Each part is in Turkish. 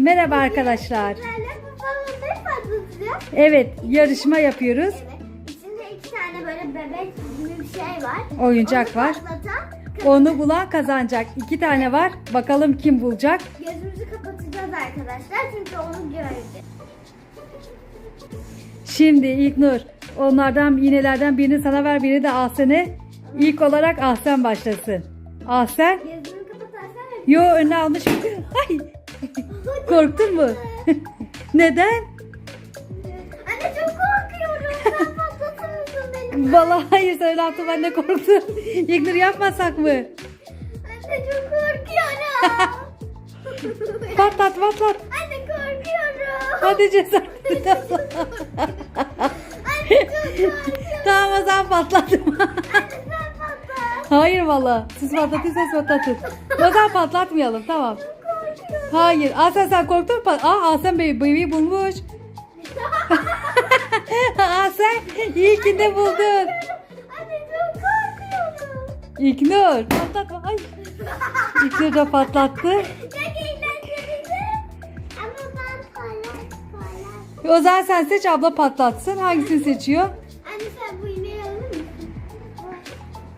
Merhaba arkadaşlar. Evet, yarışma yapıyoruz. Evet. İçinde iki tane böyle bebek gibi bir şey var. Oyuncak Onu var. patlatan Onu bulan kazanacak. İki tane var. Bakalım kim bulacak? gözümüzü kapatacağız arkadaşlar çünkü onu göreceğiz. Şimdi İlknur, onlardan iğnelerden birini sana ver, birini de Ahsen'e. İlk olarak Ahsen başlasın. Ahsen, Gözünü kapatarsan yo önüne almış. Ay, korktun mu? Neden? Anne çok korkuyorum. Sen patlatır mısın beni? Vallahi hayır söyle yaptım ben de korktum. İlknur yapmasak mı? Anne çok korkuyorum. Patlat patlat. Anne korkuyorum. Hadi cesaret. Anne çok korkuyorum. tamam o zaman sen patlat. hayır valla. Siz patlatırsanız patlatın. O zaman patlatmayalım tamam. Hayır. Ahsen sen korktun mu? Aa Ahsen bey bebeği bulmuş. Ahsen ilkinde buldun. Anne çok korkuyorum. İlknur patlatma. Ay. İlknur da patlattı. O zaman sen seç abla patlatsın. Hangisini seçiyor? Anne sen bu iğneyi alır mısın?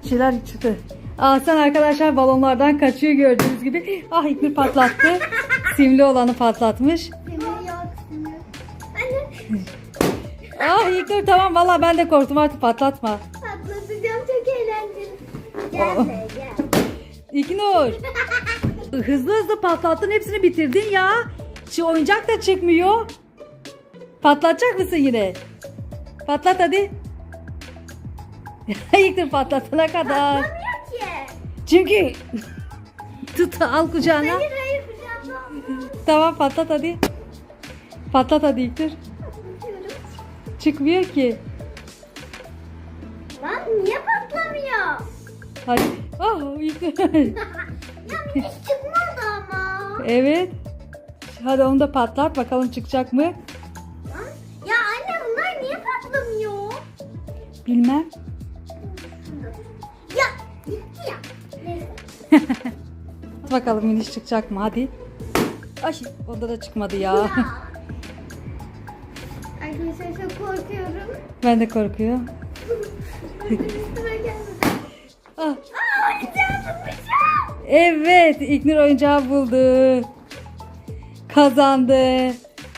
Şeyler çıktı. Ahsen arkadaşlar balonlardan kaçıyor gördüğünüz gibi. Ah İlknur patlattı. Simli olanı patlatmış. Demir yok. demir. Anne Ah İlknur tamam valla ben de korktum artık patlatma. patlatacağım çok eğlenceli. Gel Oh. be gel. İlknur. Hızlı hızlı patlattın hepsini bitirdin ya. Şu oyuncak da çıkmıyor. Patlatacak mısın yine? Patlat hadi. İlknur patlatana kadar. Patlamıyor ki. Çünkü tut al kucağına. Hayır. Tamam patlat hadi. Patlat hadi İlknur. Çıkmıyor ki. Lan niye patlamıyor? Hadi. İlknur. ya hiç çıkmadı ama. evet. Hadi onu da patlat bakalım çıkacak mı? Ya anne bunlar niye patlamıyor? Bilmem. Ya gitti ya. Neyse. Bakalım iniş çıkacak mı hadi. Ay onda da çıkmadı ya. Ya. Arkadaşlar çok korkuyorum. ben de korkuyorum. Ah, Aa evet İlknur oyuncağı buldu. Kazandı.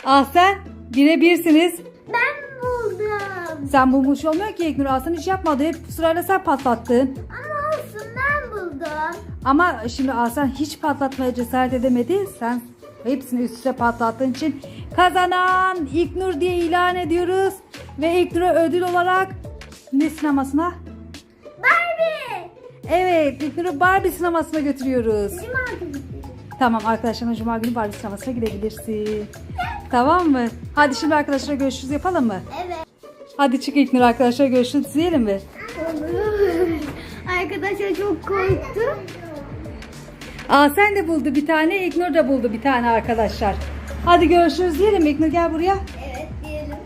Ah sen bire birsiniz. Ben buldum. Sen bulmuş olmuyor ki İlknur. Ah sen hiç yapmadı. Hep sırayla sen patlattın. Ama olsun ben buldum. Ama şimdi Ahsen hiç patlatmaya cesaret edemedi. Sen hepsini üst üste patlattığın için kazanan İlknur diye ilan ediyoruz. ve İlknur'a ödül olarak ne sinemasına? Barbie. Evet İlknur'u Barbie sinemasına götürüyoruz. Cuma günü. Tamam arkadaşlarına Cuma günü Barbie sinemasına gidebilirsin. Tamam mı? Hadi şimdi arkadaşlar görüşürüz yapalım mı? Evet. Hadi çık İlknur arkadaşlar görüşürüz diyelim mi? Olur. Arkadaşlar çok korktum. Aa sen de buldu bir tane İlknur da buldu bir tane arkadaşlar. Hadi görüşürüz diyelim mi? İlknur gel buraya. Evet diyelim.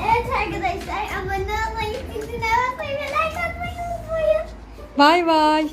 Evet arkadaşlar abone olmayı, zilini basmayı ve like atmayı unutmayın. Bay bay.